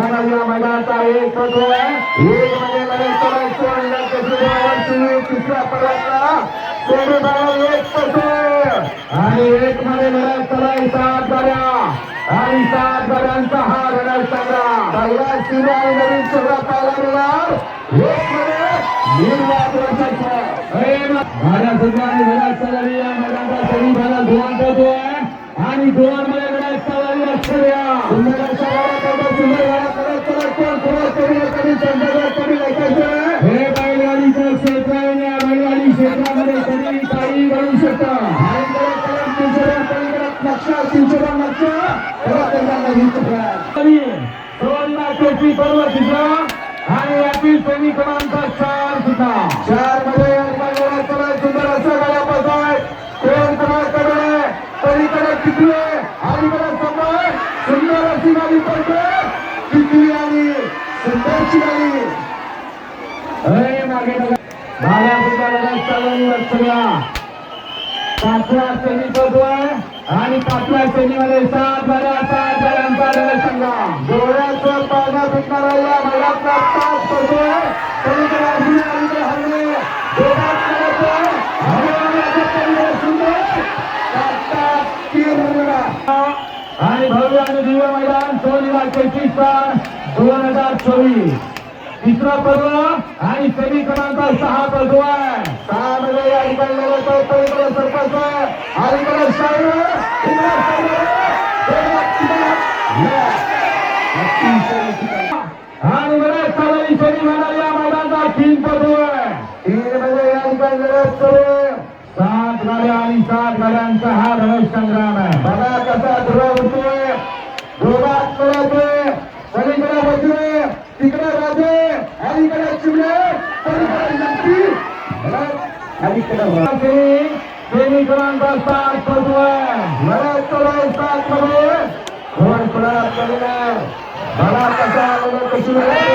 म्हणाली या मैदानाचा एक फोटो आहे एक मध्ये आणि तिसऱ्या सेमीफायनल एक आणि एक मध्ये लढाई करायची सात गाड्या. आणि सात गाड्यांचा हा लढाई संग्राम पहिला शिरा आणि नवीन शिरा पाहायला मिळणार एक मध्ये निर्वाद वर्षाचा सुद्धा आणि लढत चालली या मैदानाचा सेमीफायनल धुवान करतोय आणि धुवान आणि यातील सेमी क्रमांक चार सुद्धा. चारमध्ये सुंदर असं गाड्या पळताय कोण कोणाकडे पलीकडे कितले अलीकडे समोर सुंदर अशी गाडी पडते. कितली आणि सुंदरची गाडी. अरे मागे भाड्या सुद्धा पदवाय आणि पाचव्या श्रेणीमध्ये सात गाड्या सात गाड्यांचा लढत संघ. डोळ्याचं पाळणा पिकणारा या मैदानातला तास पडतोय आणि भव्य आणि दिव्य मैदान सोनी लाख पंचवीस दोन हजार चोवीस. तिसरा पर्व आणि सेमी क्रमांक सहा पर्व आहे. सहा मध्ये या ठिकाणी सरपंच अलीकडे. आणि लढत चालली सेमी म्हणाली या मैदानाचा तीन पर्व आहे. तीन मध्ये या ठिकाणी लढत. सात गाड्या आणि सात गाड्यांचा हा लढत संग्राम आहे. बघा कसा ध्रुव उठतोय दोघात लढतोय पलीकडे बसले तिकडे राजे अलीकडे चिमणे पलीकडे नक्की अलीकडे सेमी क्रमांक सात पदवय लढत चढाई सात मध्ये कोण पडत केलेलं बघा कसा